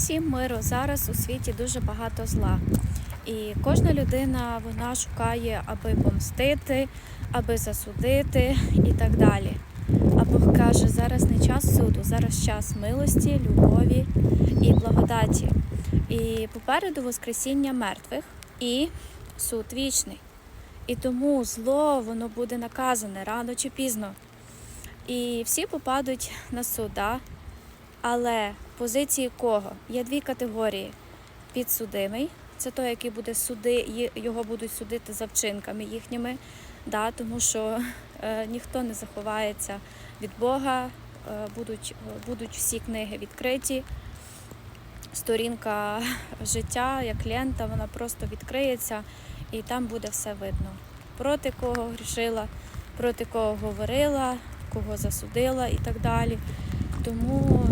всім миру. Зараз у світі дуже багато зла. І кожна людина вона шукає, аби помстити, аби засудити і так далі. А Бог каже, зараз не час суду, зараз час милості, любові і благодаті. І попереду Воскресіння мертвих і суд вічний. І тому зло воно буде наказане рано чи пізно. І всі попадуть на суд, да? Але позиції кого? Є дві категорії: підсудимий це той, який буде суди, його будуть судити за вчинками їхніми, да? тому що е, ніхто не заховається від Бога, е, будуть, будуть всі книги відкриті. Сторінка життя, як лента, вона просто відкриється і там буде все видно. Проти кого грішила, проти кого говорила, кого засудила і так далі. Тому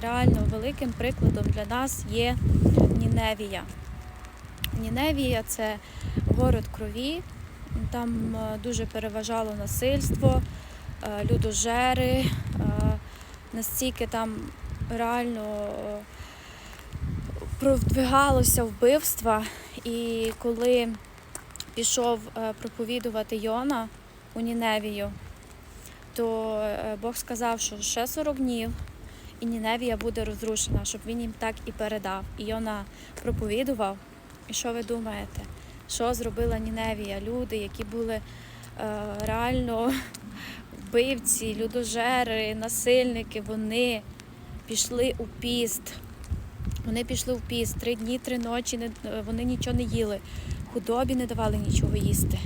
реально великим прикладом для нас є Ніневія. Ніневія це город крові, там е, дуже переважало насильство, е, людожери, е, настільки там реально е, продвигалося вбивства. І коли пішов е, проповідувати Йона у Ніневію, то е, Бог сказав, що ще 40 днів і Ніневія буде розрушена, щоб він їм так і передав. І Йона проповідував. І що ви думаєте? Що зробила Ніневія? Люди, які були е, реально вбивці, людожери, насильники, вони пішли у піст. Вони пішли в піст три дні, три ночі, вони нічого не їли, худобі не давали нічого їсти.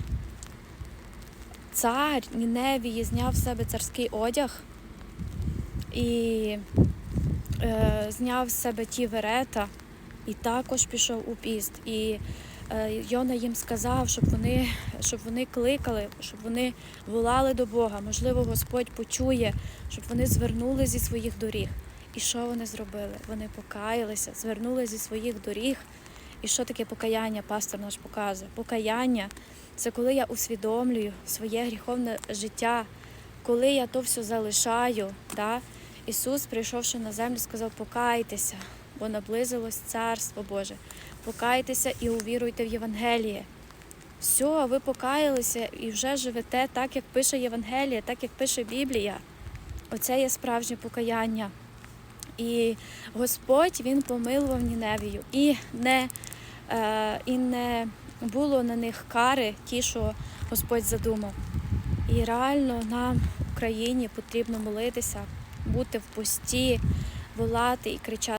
Цар Ніневії зняв з себе царський одяг і е, зняв з себе ті верета і також пішов у піст. І е, Йона їм сказав, щоб вони, щоб вони кликали, щоб вони волали до Бога. Можливо, Господь почує, щоб вони звернули зі своїх доріг. І що вони зробили? Вони покаялися, звернули зі своїх доріг. І що таке покаяння? Пастор наш показує. Покаяння це коли я усвідомлюю своє гріховне життя, коли я то все залишаю. Да? Ісус, прийшовши на землю, сказав: покайтеся, бо наблизилось Царство Боже. Покайтеся і увіруйте в Євангеліє. Все, ви покаялися і вже живете так, як пише Євангеліє, так як пише Біблія. Оце є справжнє покаяння. І Господь Він помилував Ніневію. І не, е, і не було на них кари, ті, що Господь задумав. І реально нам, Україні, потрібно молитися, бути в пості, волати і кричати.